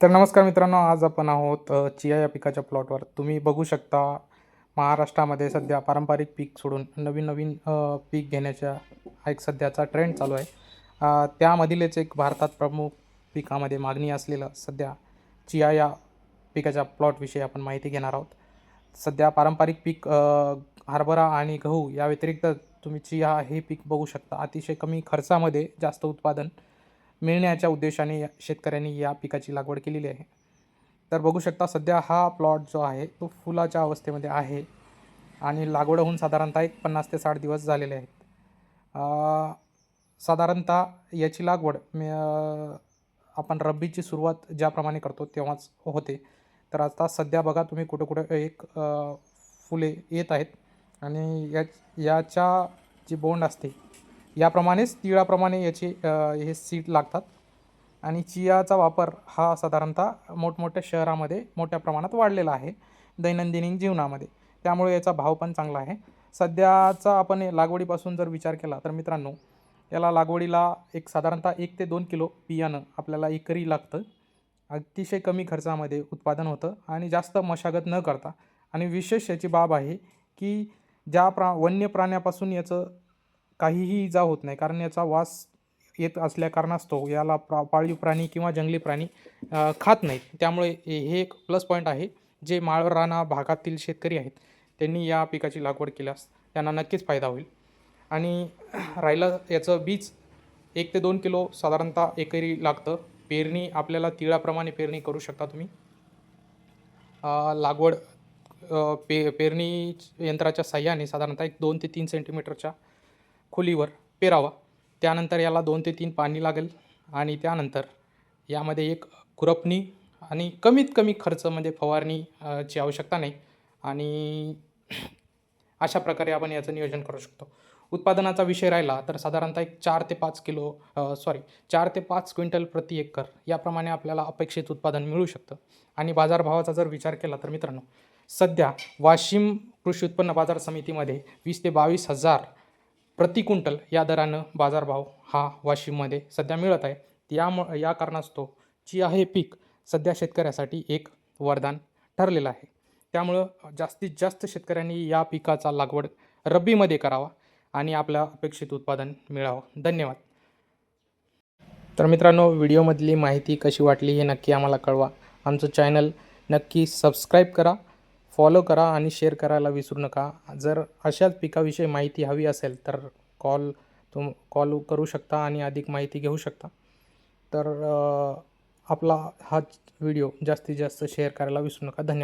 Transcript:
तर नमस्कार मित्रांनो आज आपण आहोत चिया या पिकाच्या प्लॉटवर तुम्ही बघू शकता महाराष्ट्रामध्ये सध्या पारंपरिक पीक सोडून नवीन नवीन पीक घेण्याच्या हा एक सध्याचा ट्रेंड चालू आहे. त्यामधीलच एक भारतात प्रमुख पिकामध्ये मागणी असलेलं सध्या चिया या पिकाच्या प्लॉटविषयी आपण माहिती घेणार आहोत. सध्या पारंपरिक पीक हरभरा आणि गहू या व्यतिरिक्त तुम्ही चिया हे पीक बघू शकता. अतिशय कमी खर्चामध्ये जास्त उत्पादन मिळण्याच्या उद्देशाने या- शेतकऱ्यांनी या पिकाची लागवड केलेली आहे. तर बघू शकता सध्या हा प्लॉट जो आहे तो फुलाच्या अवस्थेमध्ये आहे आणि लागवड होऊन साधारणतः एक पन्नास ते साठ दिवस झालेले आहेत. साधारणतः याची लागवड आपण रब्बीची सुरुवात ज्याप्रमाणे करतो तेव्हाच होते. तर आता सध्या बघा तुम्ही कुठं कुठं एक फुले येत आहेत आणि या याच्या जी बोंड असते याप्रमाणेच तिळाप्रमाणे याचे हे सीड लागतात. आणि चियाचा वापर हा साधारणतः मोठमोठ्या शहरामध्ये मोठ्या प्रमाणात वाढलेला आहे दैनंदिन जीवनामध्ये. त्यामुळे याचा भाव पण चांगला आहे. सध्याचा आपण हे लागवडीपासून जर विचार केला तर मित्रांनो याला लागवडीला एक साधारणतः एक ते दोन किलो बियाणं आपल्याला एकरी लागतं. अतिशय कमी खर्चामध्ये उत्पादन होतं आणि जास्त मशागत न करता. आणि विशेष याची बाब आहे की ज्या प्रा वन्य प्राण्यापासून याचं काहीही इजा होत नाही. कारण याचा वास येत असल्या कारणास्तव याला प्रा पाळीव प्राणी किंवा जंगली प्राणी खात नाहीत. त्यामुळे हे एक प्लस पॉईंट आहे. जे माळराना भागातील शेतकरी आहेत त्यांनी या पिकाची लागवड केल्यास त्यांना नक्कीच फायदा होईल. आणि राहिलं याचं बीज एक ते दोन किलो साधारणतः एकरी लागतं. पेरणी आपल्याला तिळाप्रमाणे पेरणी करू शकता तुम्ही. लागवड पे पेरणी यंत्राच्या साह्याने साधारणतः एक दोन ते तीन सेंटीमीटरच्या खोलीवर पेरावा. त्यानंतर याला दोन ते तीन पाणी लागेल आणि त्यानंतर यामध्ये एक खुरपणी आणि कमीत कमी खर्च म्हणजे फवारणी ची आवश्यकता नाही. आणि अशा प्रकारे आपण याचं नियोजन करू शकतो. उत्पादनाचा विषय राहिला तर साधारणतः एक चार ते पाच किलो सॉरी चार ते पाच क्विंटल प्रति एकर याप्रमाणे आपल्याला अपेक्षित उत्पादन मिळू शकतं. आणि बाजारभावाचा जर विचार केला तर मित्रांनो सध्या वाशिम कृषी उत्पन्न बाजार समितीमध्ये वीस ते बावीस हजार प्रति क्विंटल या दरानं बाजारभाव हा वाशिममध्ये सध्या मिळत आहे. यामु या कारणास्तव जी आहे पीक सध्या शेतकऱ्यासाठी एक वरदान ठरलेलं आहे. त्यामुळं जास्तीत जास्त शेतकऱ्यांनी या पिकाचा लागवड रब्बीमध्ये करावा आणि आपलं अपेक्षित उत्पादन मिळावं. धन्यवाद. तर मित्रांनो व्हिडिओमधली माहिती कशी वाटली हे नक्की आम्हाला कळवा. आमचं चॅनल नक्की सबस्क्राईब करा. फॉलो करा आणि शेअर करायला विसरू नका. जर अशाच पिकाविषयी माहिती हवी असेल तर कॉल तुम कॉल करू शकता आणि अधिक माहिती घेऊ शकता. तर आपला हा व्हिडिओ जास्तीत जास्त शेअर करायला विसरू नका. धन्यवाद.